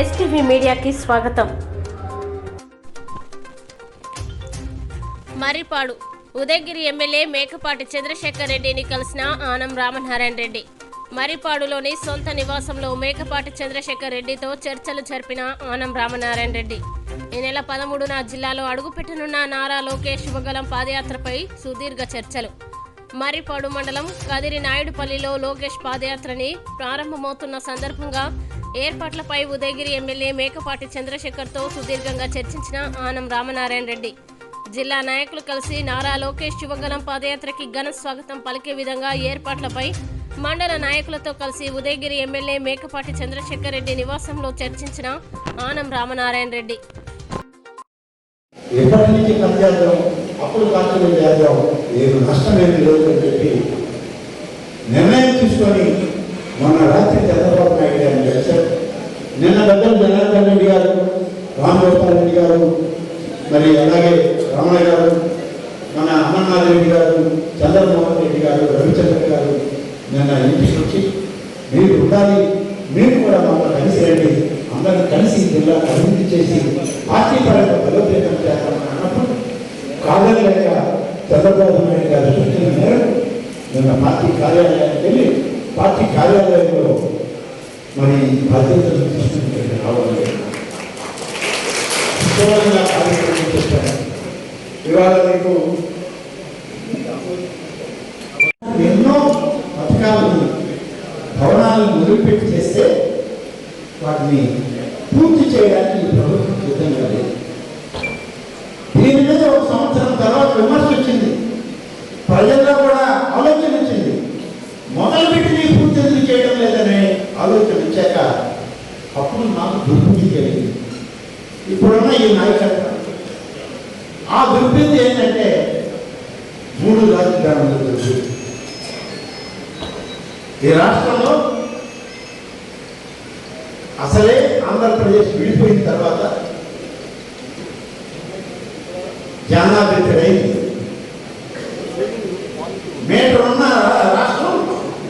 STV మీడియాకి స్వాగతం. Marripadu. Udayagiri MLA Mekapati Chandrasekhar రెడ్డిని కలిసిన ఆనం రామనారాయణ రెడ్డి. మర్రిపాడులోని సొంత నివాసంలో మేకపాటి చంద్రశేఖర్ రెడ్డితో చర్చలు జరిపిన ఆనం రామనారాయణ రెడ్డి. ఈ నెల పదమూడున జిల్లాలో అడుగుపెట్టనున్న నారా లోకేష్ శుభగలం పాదయాత్రపై సుదీర్ఘ చర్చలు. మర్రిపాడు మండలం కదిరి నాయుడుపల్లిలో లోకేష్ పాదయాత్రని ప్రారంభమవుతున్న సందర్భంగా ఏర్పాట్లపై ఉదయగిరి ఎమ్మెల్యే మేకపాటి చంద్రశేఖర్తో సుదీర్ఘంగా చర్చించిన ఆనం రామనారాయణ రెడ్డి. జిల్లా నాయకులు కలిసి నారా లోకేష్ శుభగలం పాదయాత్రకి ఘన స్వాగతం పలికే విధంగా ఏర్పాట్లపై మండల నాయకులతో కలిసి ఉదయగిరి ఎమ్మెల్యే మేకపాటి చంద్రశేఖర్ రెడ్డి నివాసంలో చర్చించిన ఆనం రామనారాయణ రెడ్డి. ఎప్పటి నుంచి అప్పుడు ఖర్చులు చేద్దాం. నేను నష్టం ఏమి లేదు అని చెప్పి నిర్ణయం తీసుకొని మొన్న రాత్రి చంద్రబాబు నాయుడు గారిని చేశారు నిన్న పెద్దలు జనార్దన్ రెడ్డి గారు రామగోపాల్ రెడ్డి గారు మరి అలాగే రమణ గారు మన అమర్నాథ్ రెడ్డి గారు చంద్రమోహన్ రెడ్డి గారు రవిచంద్ర గారు నిన్న ఇంటికి వచ్చి మీరు ఉండాలి మీరు కూడా మాతో కలిసి రండి. అందరిని కలిసి జిల్లా అభివృద్ధి చేసి పార్టీ పరంగా బలోపేతం చేస్తామని అన్నప్పుడు కాదలేక చంద్రబాబు నాయుడు గారి సూచన మేరకు నిన్న పార్టీ కార్యాలయానికి వెళ్ళి పార్టీ కార్యాలయంలో మరి బాధ్యతలు తీసుకుంటే రావాలి సుఖంగా కార్యక్రమం చేశాను ఇవాళ మీకు ఎన్నో పథకాలను భవనాలను మొదలుపెట్టి చేస్తే వాటిని పూర్తి చేయడానికి ప్రభుత్వం సిద్ధంగా లేదు దీని మీద ఒక సంవత్సరం తర్వాత విమర్శ వచ్చింది. ప్రజల్లో కూడా ఆలోచన వచ్చింది. మొదలుపెట్టి నీ పూర్తి ఎందుకు చేయడం లేదనే ఆలోచన వచ్చాక అప్పుడు నాకు దుర్బుద్ధి కలిగింది ఇప్పుడున్న ఈ నాయకత్వం. ఆ దుర్బుద్ధి ఏంటంటే మూడు రాజధానులు దుర్బుద్ధి ఈ రాష్ట్రంలో అసలే ఆంధ్రప్రదేశ్ విడిపోయిన తర్వాత జానాభితుడైంది మీటర్ ఉన్న రాష్ట్రం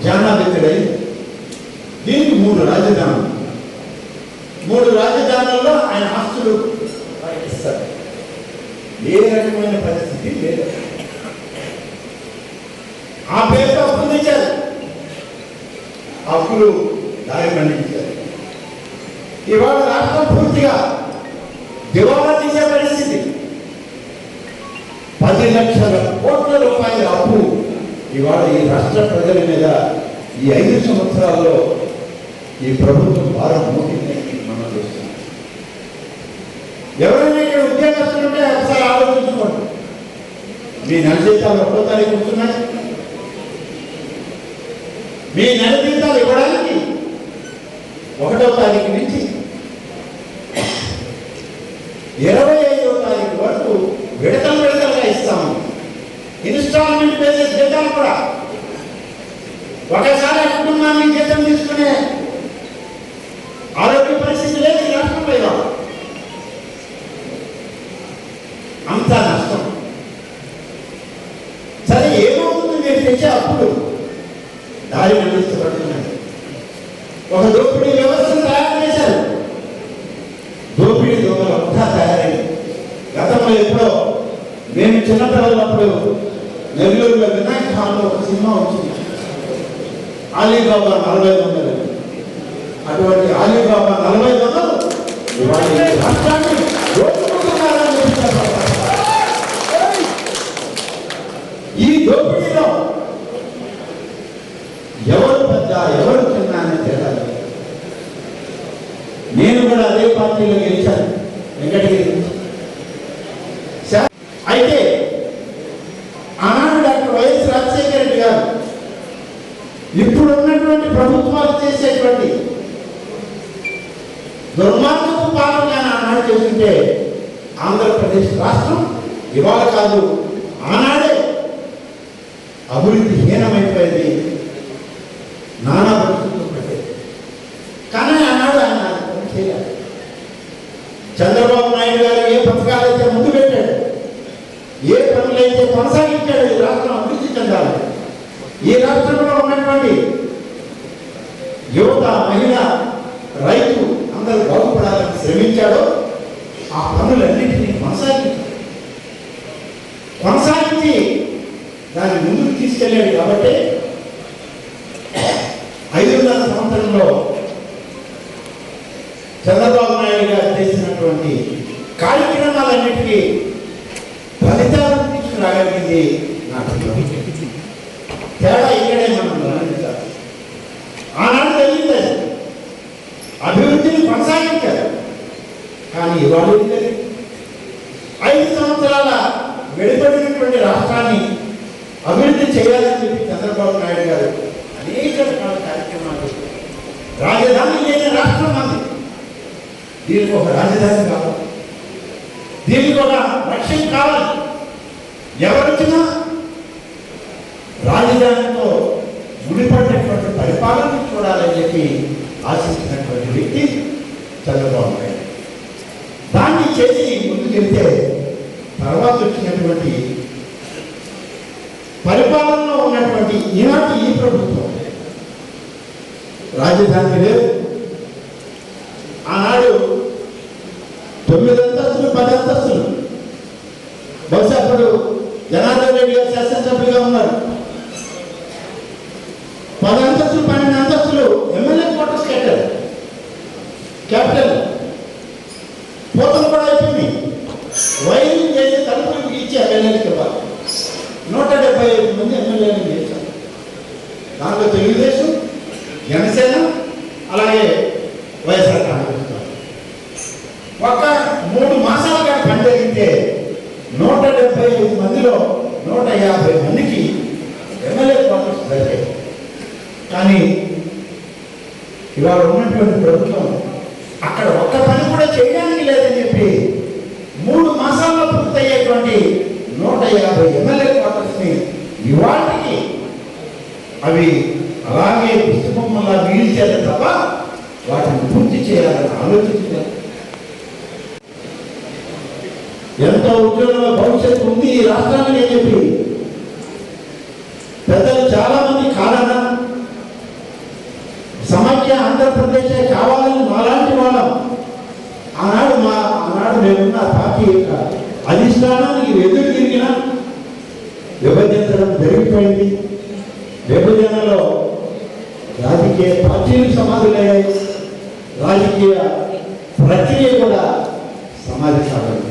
జానాభితుడైంది దీనికి మూడు రాజధానులు. మూడు రాజధానుల్లో ఆయన ఆస్తులు ఆయనకి ఇస్తారు. ఏ రకంగా పరిస్థితి లేదు ఆ పేరుతో అప్పులు తెచ్చారు ఆ అప్పులు దారి మళ్ళించారు ఇవాళ రాష్ట్రం పూర్తిగా దివాలా తీసే పరిస్థితి పది లక్షల కోట్ల రూపాయల అప్పు. ఇవాళ ఈ రాష్ట్ర ప్రజల మీద ఈ ఐదు సంవత్సరాల్లో ఈ ప్రభుత్వం భారం మోపిందని మనం చూస్తున్నాం. ఎవరైనా ఇక్కడ ఉద్యోగస్తులు ఉంటే ఒకసారి ఆలోచించుకోండి. మీ నెల జీతాలు ఒక్కో తారీఖు వస్తున్నాయి మీ నెల జీతాలు ఇవ్వడానికి ఒకటో తారీఖు నుంచి ఇరవై ఐదో తారీఖు వరకు విడతలు విడతలుగా ఇస్తాము ఇన్స్టాల్మెంట్ బేసిస్ జీతాలు కూడా ఒకసారి ఆ కుటుంబాన్ని జీతం తీసుకునే ఆరోగ్య పరిస్థితి లేదు ఈ రాష్ట్రంలో ఇవాళ అంత నష్టం సరే ఏమవుతుంది అప్పుడు దారి మళ్ళించబడుతున్నాయి ఒక దోపిడీ వ్యవస్థను తయారు చేశారు. దోపిడీ దొంగలు అంతా తయారైంది. గతంలో ఎప్పుడో మేము చిన్నపిల్లలప్పుడు నెల్లూరులో వినాయక హాల్లో ఒక సినిమా వచ్చింది. ఆలీబాబా నలభై వందలు. అటువంటి ఆలీబాబా నలభై వందలు రాష్ట్రాన్ని దోచుకుంటున్నారని చెప్తారు. ఈ దోపిడీలో ఎవరు తిన్నానని తేడా నేను కూడా అదే పార్టీలో గెలిచాను. వెంకటగిరి అయితే ఆనాడు డాక్టర్ వైఎస్ రాజశేఖర రెడ్డి గారు ఇప్పుడు ఉన్నటువంటి ప్రభుత్వాలు చేసేటువంటి దుర్మార్గపు పాలన ఆనాడు చేస్తుంటే ఆంధ్రప్రదేశ్ రాష్ట్రం ఇవాళ కాదు. పనులన్నింటినీ కొనసాగించాడు కొనసాగించి దాన్ని ముందుకు తీసుకెళ్ళాడు కాబట్టి ఐదు వందల సంవత్సరంలో చంద్రబాబు నాయుడు గారు చేసినటువంటి కార్యక్రమాలన్నిటికీ ఫలితాలను తీసుకురాగలిగింది నాకు ప్రభుత్వం దీనికి ఒక రాజధాని కావాలి. దీనికి ఒక లక్ష్యం కావాలి. ఎవరొచ్చినా రాజధానితో ముడిపడినటువంటి పరిపాలన చూడాలని చెప్పి ఆశించినటువంటి వ్యక్తి చంద్రబాబు నాయుడు. దాన్ని చేసి ముందుకెళ్తే తర్వాత వచ్చినటువంటి పరిపాలనలో ఉన్నటువంటి ఈనాటి ఈ ప్రభుత్వం రాజధాని లేదు ఆనాడు తొమ్మిది అంతస్తులు పది అంతస్తులు బహుశా అప్పుడు జనార్దన్ రెడ్డి గారు శాసనసభ్యులుగా ఉన్నారు. పది అంతస్తులు పన్నెండు అంతస్తులు ఎమ్మెల్యే క్వార్టర్స్ కట్టారు. క్యాపిటల్ పోతలు కూడా అయిపోయింది వైరింగ్ చేసి తలుపులు ఇచ్చి ఎమ్మెల్యేలకు ఇవ్వాలి నూట డెబ్బై ఐదు మంది ఎమ్మెల్యేలు చేశారు దాంట్లో తెలుగుదేశం జనసేన అలాగే వైఎస్ఆర్ కాంగ్రెస్ పార్టీ. ఒక మూడు మాసాలుగా పని జరిగితే నూట డెబ్బై ఐదు మందిలో నూట యాభై మందికి ఎమ్మెల్యే క్వార్టర్స్ జరిగాయి కానీ ఇవాళ ఉన్నటువంటి ప్రభుత్వం అక్కడ ఒక్క పని కూడా చేయడానికి లేదని చెప్పి మూడు మాసాల్లో పూర్తయ్యేటువంటి నూట యాభై ఎమ్మెల్యే క్వార్టర్స్ని ఇవాటికి అవి అలాగే పుస్తకంలా వీల్చేది తప్ప వాటిని పూర్తి చేయాలని ఆలోచించారు ఎంతో ఉద్యోగ భవిష్యత్తు ఉంది ఈ రాష్ట్రానికి అని చెప్పి. పెద్దలు చాలా మంది కాదన్నా. సమైక్య ఆంధ్రప్రదేశ్ కావాలని మాలాంటి వాళ్ళం. ఆనాడు మా ఆనాడు మేమున్న పార్టీ యొక్క అధిష్టానానికి ఎదురు తిరిగిన విభజించడం జరిగిపోయింది. విభజనలో రాజకీయ పార్టీలు సమాధులయ్యాయి రాజకీయ ప్రక్రియ కూడా సమాధి కావాలి.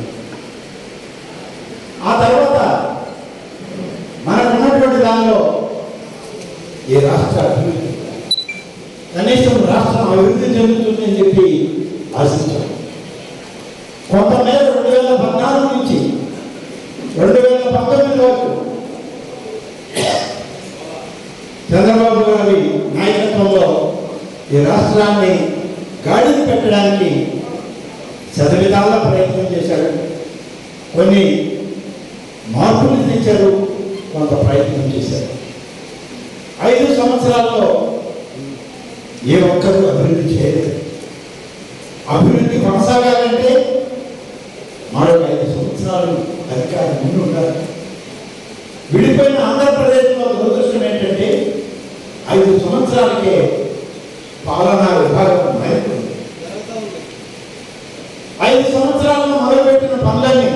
ఆ తర్వాత మనకున్నటువంటి దానిలో ఈ రాష్ట్ర అభివృద్ధి? కనీసం రాష్ట్రం అభివృద్ధి చెందుతుందని చెప్పి ఆశించాం. కొంతమేర రెండు వేల పద్నాలుగు నుంచి రెండు వేల పంతొమ్మిది వరకు చంద్రబాబు గారి నాయకత్వంలో ఈ రాష్ట్రాన్ని గాడిని పెట్టడానికి శతవిధాల ప్రయత్నం చేశారు కొన్ని మార్పులు తెచ్చారు కొంత ప్రయత్నం చేశారు. ఐదు సంవత్సరాల్లో ఏ ఒక్కరూ అభివృద్ధి చేయలేదు. అభివృద్ధి కొనసాగాలంటే మరొక ఐదు సంవత్సరాలు అధికారం ముందు ఉండాలి. విడిపోయిన ఆంధ్రప్రదేశ్లో దురదృష్టం ఏంటంటే ఐదు సంవత్సరాలకే పాలనా విభాగం మారిపోయింది ఐదు సంవత్సరాల్లో మొదలుపెట్టిన పనులన్నీ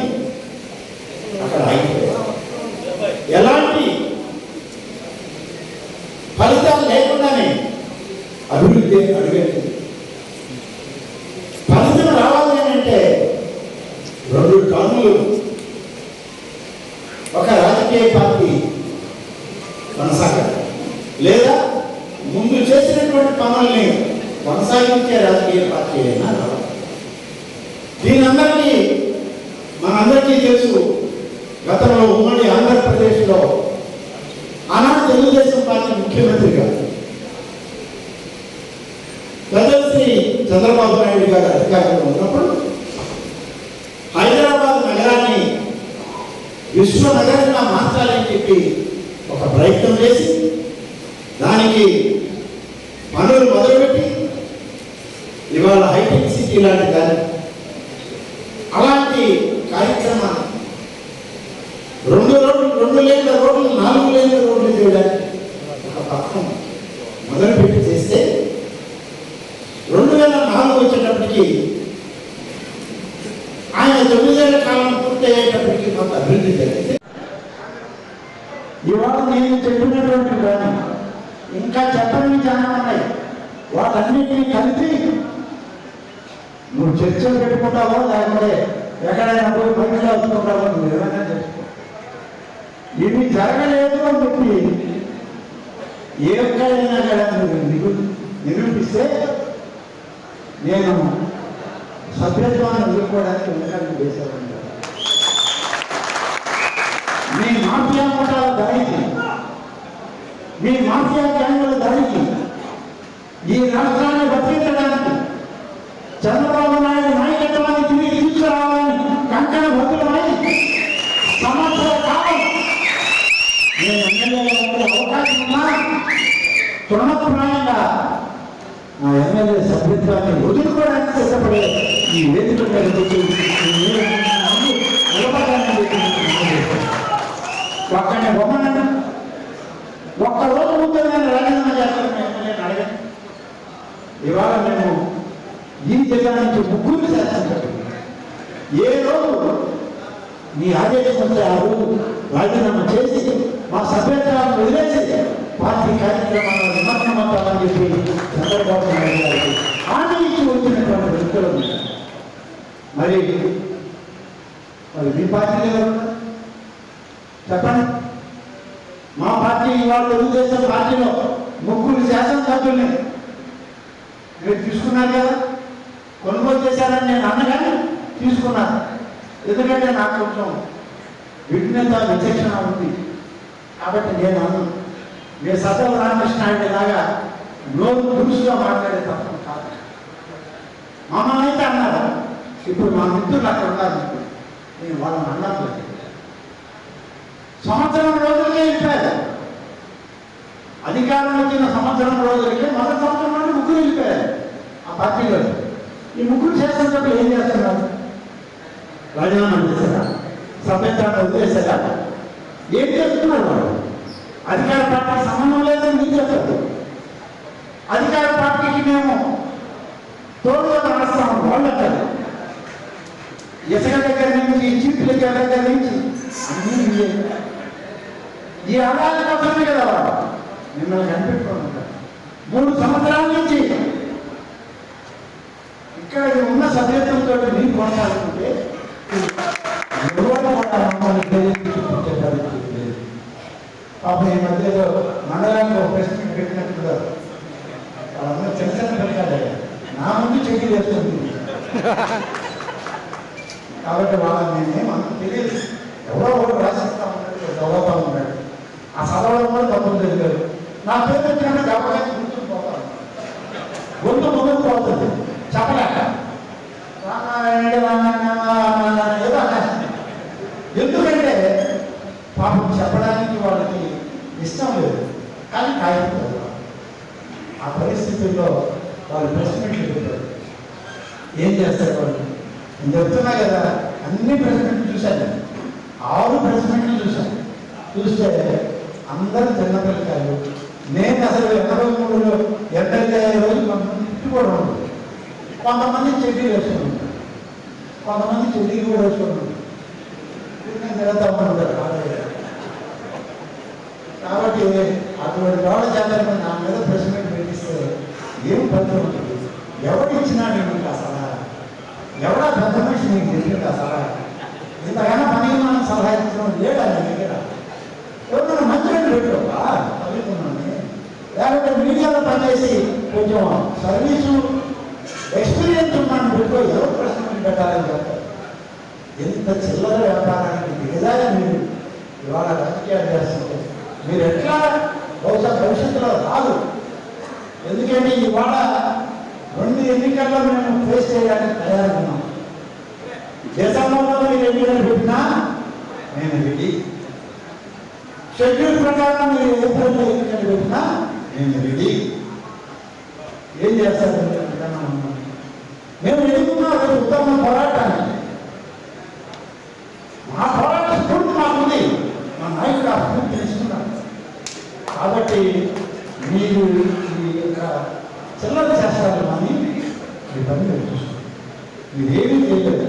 అక్కడ ఆగిపోయాయి ఎలాంటి ఫలితాలు లేకుండానే అభివృద్ధి అడుగెట్టింది ఫలితం రావాలి అని అంటే రెండు టర్ములు ఒక రాజకీయ పార్టీ కొనసాగాలి లేదా ముందు చేసినటువంటి పనుల్ని కొనసాగించే రాజకీయ పార్టీ అయినా రావాలి దీని అందరికీ మనందరికీ తెలుసు గతంలో ఉమ్మడి ఆంధ్రప్రదేశ్లో ఆనాడు తెలుగుదేశం పార్టీ ముఖ్యమంత్రిగా ప్రజశ్రీ చంద్రబాబు నాయుడు గారు అధికారంలో ఉన్నప్పుడు హైదరాబాద్ నగరాన్ని విశ్వనగరంగా మార్చాలని చెప్పి ఒక ప్రయత్నం చేసి దానికి పనులు మొదలుపెట్టి ఇవాళ హైటెక్ సిటీ లాంటి దాన్ని అలాంటి కార్యక్రమాన్ని రెండు రోడ్లు రెండు లేన్ల రోడ్లు నాలుగు లేన్ల రోడ్లు చేయడానికి ఒక పథకం మొదలుపెట్టి చేస్తే రెండు వేల నాలుగు వచ్చేటప్పటికి ఆయన తొమ్మిదేళ్ళ అయ్యేటప్పటికి కొంత అభివృద్ధి జరిగింది. ఇవాళ నేను చెప్పినటువంటి కానీ ఇంకా చెప్పని చాలా ఉన్నాయి. వాటన్నిటినీ కలిపి నువ్వు చర్చలు పెట్టుకుంటావో లేకపోతే ఎక్కడైనా పోయి మైకులు వస్తుంటావో నువ్వు ఏమైనా చేసుకో ఇవి జరగలేదు అని చెప్పి ఏ ఒక్కడైనా కూడా నువ్వు నిరు నిరూపిస్తే నేను సభ్యత్వాన్ని ఎదుర్కోవడానికి వెనకాల చేసేవాడిని మీ మాఫియా ముఠాల దారికి మీ మాఫియా గ్యాంగుల దారికి ఈ రాష్ట్రాన్ని బతికించడానికి చంద్రబాబు నాయుడు నాయకత్వాన్ని తిరిగి తీసుకురావాలని కంకణ బతులమై సంవత్సర కాలం నేను ఎమ్మెల్యేగా ఉండే అవకాశం ఉన్నా తృణప్రాయంగా నా ఎమ్మెల్యే సభ్యత్వాన్ని వదులుకోవడానికి సిద్ధపడే ఈ వేదిక మీద కూర్చొని మీరు నన్ను నిలబడడానికి నేను పక్కనే బొమ్మను ఒక్కరోజు ముందు నేను రాజీనామా చేస్తాను నేను అడగను. ఇవాళ మేము ఈ జిల్లా నుంచి ముగ్గురు శాసనసభ్యులు ఏ రోజు మీ ఆదేశం వస్తే ఆ రోజు రాజీనామా చేసి మా సభ్యత్వాన్ని వదిలేసి పార్టీ కార్యక్రమాలను నిమగ్నమవుతామని చెప్పి చంద్రబాబు నాయుడు గారికి హామీ ఇచ్చి వచ్చినటువంటి వ్యక్తులు ఉన్నారు. మరి మరి మీ పార్టీ ఎవరు చెప్పండి. మా పార్టీ ఇవాళ తెలుగుదేశం పార్టీలో ముగ్గురు శాసనసభ్యుల్ని మీరు తీసుకున్నారు కదా? కొనుగోలు చేశారని నేను అన్నగాని తీసుకున్నాను ఎందుకంటే నాకు కొంచెం విఘ్నత విచక్షణ ఉంది. కాబట్టి నేను అన్ను మీ సదవ రామకృష్ణ అంటే లాగా నోరు దురుసుగా మాట్లాడే తప్పం కాదు. మమ్మల్ని అయితే అన్నారు. ఇప్పుడు మా మిత్రులు అక్కడ ఉన్నారు. నేను వాళ్ళని అన్నారు సంవత్సరం రోజులకే వెళ్ళిపోయారు అధికారం వచ్చిన సంవత్సరం రోజులకే మొదటి సంవత్సరం నుండి ముగ్గురు వెళ్ళిపోయారు ఆ పార్టీలో. ఈ ముగ్గురు చేస్తున్నప్పుడు ఏం చేస్తున్నారు? రాజీనామా చేశారా? సభ్యత్వాన్ని వదిలేశారా? ఏం చేస్తున్నారు వాళ్ళు? అధికార పార్టీ సంబంధం లేదని మీరు చెప్పారు అధికార పార్టీకి మేము తోడుగా నడుస్తాము వాళ్ళు అంటారు. ఇసుక దగ్గర నుంచి చీపుల దగ్గర నుంచి అన్నీ ఈ ఆదాయం కోసమే కదా మిమ్మల్ని కనిపెట్టుకుంటారు మూడు సంవత్సరాల నుంచి ఇక్కడ ఉన్న సభ్యత్వంతో మీరు కొనసాగుతుంటే పాపం ఈ మధ్యలో మండలానికి ఒక ప్రశ్న పెట్టినట్టుగా వాళ్ళందరూ చిన్న పెట్టాలి నా ముందు చెక్కి చేస్తుంది కాబట్టి తెలియదు. ఎవరో ఒకరు చదవడం కూడా తప్పులు జరిగారు నా పేరు వచ్చినట్టు గుర్తుకు పోతాను. గొంతు ముందుకు పోతుంది. చెప్పలేక. రామాయణుడు ఏదో ఎందుకంటే పాపం చెప్పడానికి వాళ్ళకి ఇష్టం లేదు. కానీ కాగితం ఆ పరిస్థితుల్లో వాళ్ళు ప్రెసిడెంట్లు మీట్లు పెట్టారు ఏం చేస్తారు వాళ్ళు? నేను చెప్తున్నా కదా అన్ని ప్రెసిడెంట్లు చూశాను. ఆరు ప్రెసిడెంట్లు చూశాను. చూస్తే అందరూ చిన్నపిల్లకాయలు నేను అసలు ఎనభై మూడులో ఎమ్మెల్యే అయ్యే రోజు కొంతమంది తిట్టు కూడా ఉండదు. కొంతమంది చెడ్డీలు వేసుకుని కొంతమంది చెడ్డీలు కూడా వేసుకుని నేను తిరుగుతా ఉంటారు కాబట్టి అటువంటి వాళ్ళ చేత నా మీద ప్రశ్న పెట్టిస్తే ఏం ఫలితం ఉంటుంది? ఎవరు ఇచ్చినా నేను ఆ సలహా? ఎవడా పెద్ద మనిషి నీకు తెలియదు ఆ సలహా? ఇంతకన్నా పని మనం సలహా ఇచ్చిన లేడా నీ దగ్గర? ఎవరైనా మంచిగా పెట్టుకోవా లేకపోతే మీడియాలో పనిచేసి కొంచెం సర్వీసు ఎక్స్పీరియన్స్ ఉన్నాను పెట్టుకో ఎవరు ప్రశ్న పెట్టాలని చెప్తారు ఎంత చిల్లర వ్యాపారానికి దిగజాగా మీరు? ఇవాళ రాజకీయాలు చేస్తుంటే మీరు ఎట్లా? బహుశా భవిష్యత్తులో రాదు. ఎందుకంటే ఇవాళ రెండు ఎన్నికల్లో మేము ఫేస్ చేయడానికి తయారున్నాం డిసెంబర్లో మీరు ఎన్నికలు పెట్టినా నేను రెడీ. షెడ్యూల్ ప్రకారం మీరు ఏప్రిల్లో ఎన్నికలు పెట్టినా నేను రెడీ. ఏం చేస్తారు. మేము ఎదుగుతున్న ఒక ఉత్తమ పోరాటాన్ని. మా పోరాట స్ఫూర్తి మాకుంది. మా నాయకుడు ఆ స్ఫూర్తిని ఇస్తున్నాడు కాబట్టి మీరు ఈ యొక్క చిల్లర చేస్తారు అని మీ పని మీరు చూసుకోండి. మీరు ఏమీ చేయలేదు.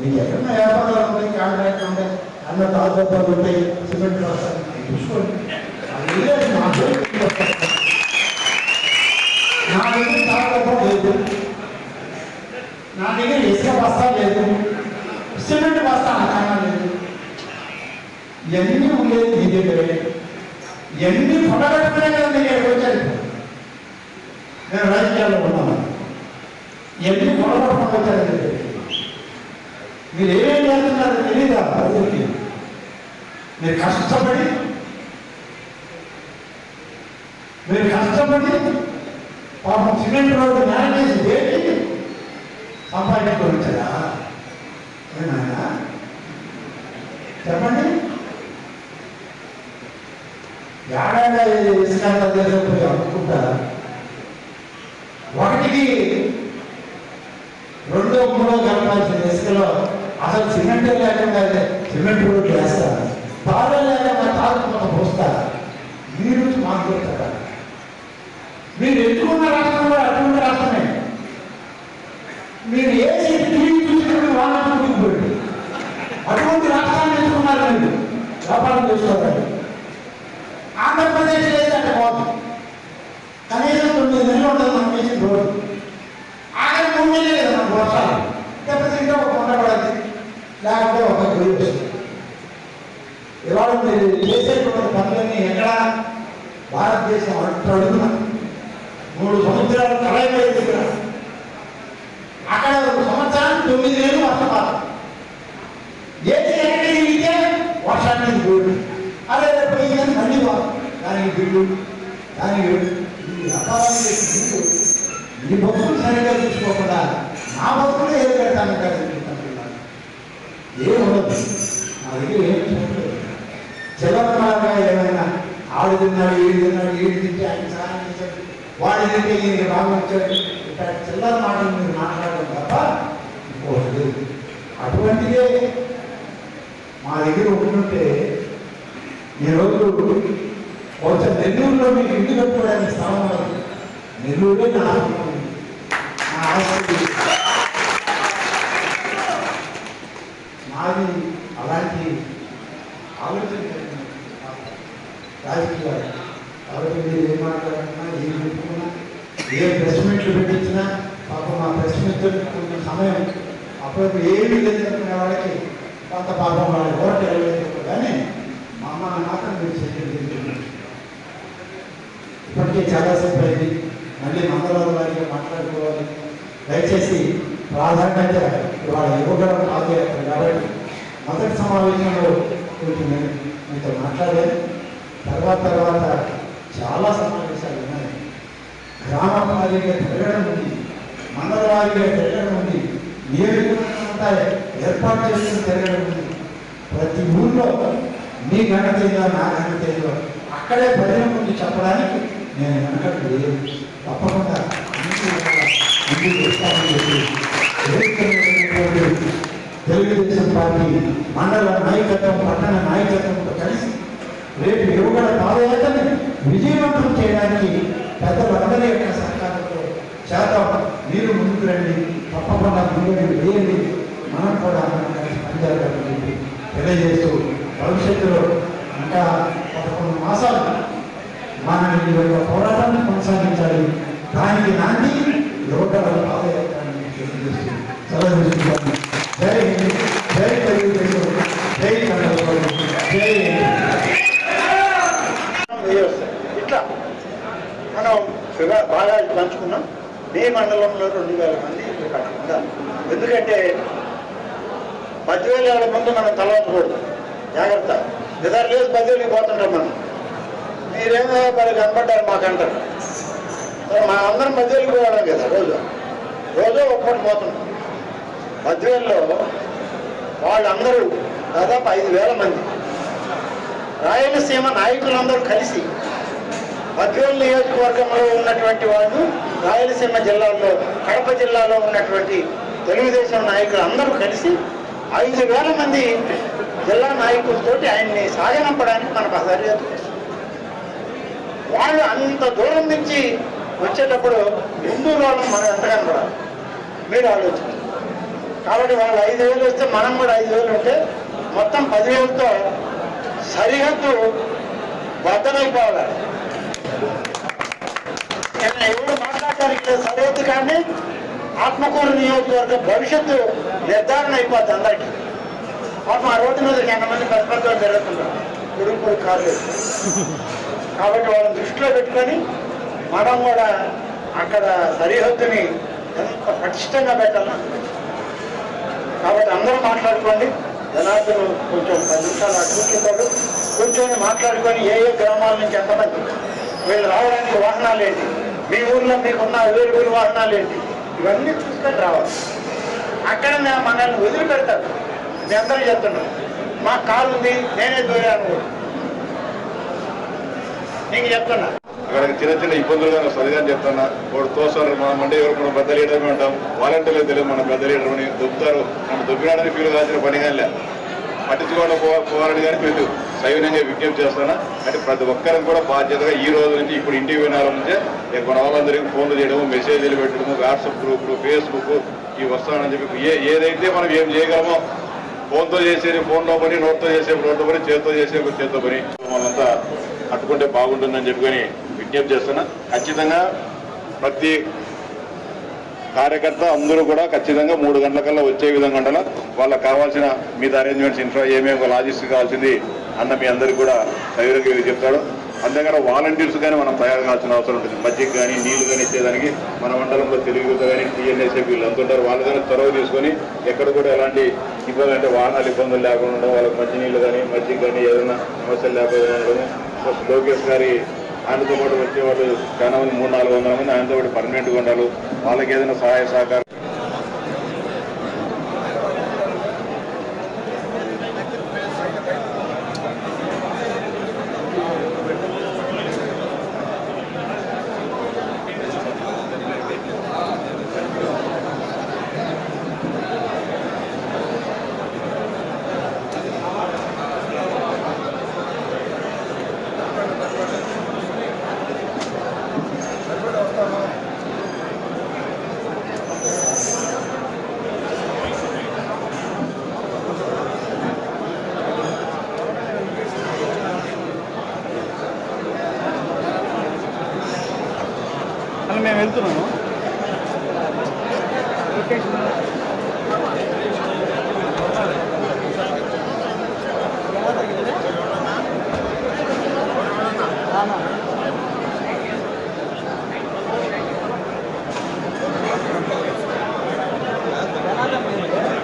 మీకు ఎక్కడన్నా వ్యాపారాలు ఉంటాయి కాంట్రాక్ట్ ఉంటాయి అన్న తాజాలు ఉంటాయి సిమెంట్ వస్తాయి చూసుకోండి అది లేదు, నా దగ్గర నా దగ్గర తాగడం లేదు నా దగ్గర ఇసుక బస్తా లేదు ఎన్ని బస్తా అంతగా లేదు ఉండేది నీ దగ్గరే ఇవన్నీ పొడగట్టుకునే కదా నేను ఇక్కడికి వచ్చాను నేను రాజకీయాల్లో ఉన్నాను ఎన్ని పొడగట్టుకుని వచ్చాను మీరు ఏమేం చేస్తున్నారో తెలియదా ప్రజలకి మీరు కష్టపడి మీరు కష్టపడి పాపం సిమెంట్ రోడ్డు మేనేజ్ చేసి సంపాదించుకొని వచ్చారా ఏమైనా చెప్పండి. ఏడాది దేశం పోయి అమ్ముకుంటా ఒకటికి రెండో మూడో కలపాల్సిన ఇసుకలో అసలు సిమెంట్ లేకుండా సిమెంట్ రోడ్లు వేస్తా తాళం లేక మా తాళం కొంత పోస్తా మీరు మాకు చెప్తారా మీరు ఎన్నుకున్న రాష్ట్రం కూడా అటువంటి రాష్ట్రమే మీరు ఏ టీవీ చూసినప్పుడు వాళ్ళని చూపించబడి అటువంటి రాష్ట్రాన్ని ఎంచుకున్నారు మీరు వ్యాపారం చేసుకోవాలి ఆంధ్రప్రదేశ్ లేదంటే బాగుంది కనీసం తొమ్మిది నెలలు ఉంటుంది మనం వేసిన రోడ్డు. ఆఖరి మూడు నెలలు కదా మనకు వర్షాలు. లేకపోతే ఇంకా ఒక కొండ పడద్ది. లేకపోతే ఒక గురి వస్తుంది. ఇవాళ మీరు చేసేటువంటి పనులన్నీ ఎక్కడ? భారతదేశం అడుగున మూడు సంవత్సరాలు కలయిపోయే దగ్గర అక్కడ ఒక సంవత్సరానికి తొమ్మిది నెలలు వర్షపాతం ఏది ఎక్కడికి దిగితే వర్షానికి గోడు అదే పోయి కానీ మళ్ళీ వా- దానికి బిల్లు కానీ ఈ వ్యాపారాలు చేసే బిల్లు ఈ బతుకులు సరిగ్గా చూసుకోకుండా నా బతుకులు ఏది పెడతాను ఏం ఉండదు. నా దగ్గర ఏం చెప్పలేదు. చిల్లరగా ఏమైనా ఆడు తిన్నాడు ఏడు తిన్నాడు ఏడు తింటే ఆయన సహాయం చేశాడు వాడు తింటే ఈయనకి బాగా వచ్చాడు ఇట్లా చిల్లర మాటలు మీరు మాట్లాడడం తప్ప ఇంకోటి అటువంటిదే మా దగ్గర ఉంటుంటే ఈరోజు నెల్లూరులో మీరు ఇంటి కట్టుకోవడానికి స్థలం ఉండదు నా ఆస్తి. నా అలాంటి ఆలోచన రాజకీయాలు కాబట్టి మీరు ఏం మాట్లాడుతున్నా ఏం పెట్టుకున్నా ఏ ప్రెస్ మీట్లు పెట్టించినా పాపం మా ప్రెస్ మీట్ సమయం అప్పుడప్పుడు ఏమీ లేదు వాళ్ళకి కొంత పాపం వాళ్ళ ఓటు చాలాసేపు అయింది మళ్ళీ మంగళవారం వారికి మాట్లాడుకోవాలి. దయచేసి ప్రాధాన్యత ఇవాళ యువగలం పాదయాత్ర కాబట్టి మొదటి సమావేశంలో కొంచెం నేను మీతో మాట్లాడాను. తర్వాత తర్వాత చాలా సమావేశాలు ఉన్నాయి. గ్రామ వారిగా తిరగడం ఉంది. మండల వారిగా తిరగడం ఉంది. నియోజకవర్గంతా ఏర్పాటు చేసుకుని తిరగడం ఉంది. ప్రతి ఊళ్ళో మీ ఘనత నా ఘనత అక్కడే ప్రజల ముందు చెప్పడానికి నేను వెనకట్టు తప్పకుండా ముందుకు వెళ్ళాలి, చెప్పి తెలుగుదేశం పార్టీ మండల నాయకత్వం పట్టణ నాయకత్వంతో కలిసి రేపు యువగల పాదయాత్రని విజయవంతం చేయడానికి పెద్దలందరి యొక్క సహకారంతో చేద్దాం. మీరు ముందుకు రండి. తప్పకుండా ముందుకు వేయండి. మనం కూడా కలిసి పనిచేయాలని చెప్పి తెలియజేస్తూ భవిష్యత్తులో ఇంకా పదకొండు మాసాలు మన ఈ యొక్క పోరాటాన్ని కొనసాగించాలి. దానికి నాటి యువకుల పాదయాత్ర అని జై హింద్ జై తెలుగుదేశం జై కన్నడ జై ఇట్లా మనం ఫిగా- బాగా పంచుకున్నాం. మీ మండలంలో రెండు వేల మంది ఉండాలి ఎందుకంటే పదివేల ఏళ్ళ ముందు మనం తలవకూడదు జాగ్రత్త. నిద్ర లేదు పదివేలకి పోతుంటాం మనం. మీరేమో మరి కనబడ్డారు మాకంటారు. మరి మా అందరం పదివేలకి పోవడం కదా రోజు. రోజు ఒక్కటి పోతున్నాం. మధ్యలో వాళ్ళందరూ దాదాపు ఐదు వేల మంది. రాయలసీమ నాయకులందరూ కలిసి మధ్యవల్ నియోజకవర్గంలో ఉన్నటువంటి వాళ్ళు రాయలసీమ జిల్లాలో కడప జిల్లాలో ఉన్నటువంటి తెలుగుదేశం నాయకులు అందరూ కలిసి ఐదు వేల మంది జిల్లా నాయకులతోటి ఆయన్ని సాగనంపడానికి మనకు సరిహద్దు వాళ్ళు అంత దూరం నుంచి వచ్చేటప్పుడు హిందూ వాళ్ళని మనం ఎంతగానో మీరు ఆలోచించారు కాబట్టి వాళ్ళు ఐదు వేలు వస్తే మనం కూడా ఐదు వేలు ఉంటే మొత్తం పదివేలతో సరిహద్దు బద్దలైపోవాలి. ఎవరు మాట్లాడటానికి సరిహద్దు కానీ ఆత్మకూరు నియోజకవర్గ భవిష్యత్తు నిర్ధారణ అయిపోద్ది అందరికీ. పాపం ఆ రోడ్డు మీద ఎంతమంది పెద్ద పెద్ద వాళ్ళు తిరుగుతున్నారు ఉడుకుడు కాలేదు కాబట్టి వాళ్ళని దృష్టిలో పెట్టుకొని మనం కూడా అక్కడ సరిహద్దుని ఎంత పటిష్టంగా పెట్టాలా కాబట్టి అందరూ మాట్లాడుకోండి. జనార్దన్ కొంచెం పది నిమిషాలు అడ్డుకుంటాడు కూర్చొని మాట్లాడుకొని ఏ ఏ గ్రామాల నుంచి ఎంతమంది వీళ్ళు రావడానికి వాహనాలు ఏంటి? మీ ఊర్లో మీకున్న వేరు వేరు వాహనాలు ఏంటి? ఇవన్నీ చూసుకొని రావాలి. అక్కడ మనల్ని వదిలిపెడతారు. మీ అందరూ చెప్తున్నాం. మా కాలు ఉంది నేనే దూరాను. కూడా. నీకు చెప్తున్నా. అక్కడ చిన్న చిన్న ఇబ్బందులుగా సరిగా చెప్తున్నా. వాడు తోసారు మన మండే వరకు మనం పెద్ద లీడర్ ఉంటాం. వాలంటీర్లు తెలియదు మన పెద్ద లీడర్ అని దుబ్బుతారు. నన్ను దుబ్బినాడని ఫీల్ కావాల్సిన పని కానీ పట్టించుకోవడం పోవాలని కానీ మీరు సైన్యంగా విజ్ఞప్తి చేస్తానా అంటే ప్రతి ఒక్కరికి కూడా బాధ్యతగా ఈ రోజు నుంచి ఇప్పుడు ఇంటికి వినాల నుంచే నేను మన వాళ్ళందరికీ ఫోన్లు చేయడము మెసేజ్లు పెట్టడము వాట్సాప్ గ్రూపులు ఫేస్బుక్ ఇవి వస్తానని చెప్పి ఏ ఏదైతే మనం ఏం చేయగలమో ఫోన్తో చేసేది ఫోన్లో పని నోట్తో చేసే నోట్తో పని చేతితో చేసే చేతితో పని. మనంతా కట్టుకుంటే బాగుంటుందని చెప్పుకొని విజ్ఞప్తి చేస్తున్నా. ఖచ్చితంగా ప్రతి కార్యకర్త అందరూ కూడా ఖచ్చితంగా మూడు గంటలకల్లా వచ్చే విధంగా ఉండాలి? వాళ్ళకి కావాల్సిన మీద అరేంజ్మెంట్స్ ఇన్ఫ్రా ఏమేమి లాజిస్టిక్ కావాల్సింది అన్న మీ అందరికి కూడా సవిరంగా చెప్తాడు. అంతేకాదు వాలంటీర్స్ కానీ మనం తయారు కావాల్సిన అవసరం ఉంటుంది. మజ్జిగ కానీ నీళ్ళు కానీ ఇచ్చేదానికి మన మండలంలో తెలుగు కానీ టీఎన్ఎస్ఏ వీళ్ళు అంత ఉంటారు వాళ్ళు కానీ చొరవ తీసుకొని ఎక్కడ కూడా ఎలాంటి ఇబ్బంది అంటే వాహనాలు ఇబ్బందులు లేకుండా ఉండడం వాళ్ళకి మంచి నీళ్ళు కానీ మజ్జిగ కానీ ఏదైనా సమస్యలు లేకుండా ఉండడం లోకేష్ గారి ఆయనతో పాటు వచ్చేవాళ్ళు చాలా మంది మూడు నాలుగు వందల మంది ఆయనతో పాటు పర్మనెంట్గా ఉండాలి వాళ్ళకి ఏదైనా సహాయ సహకారం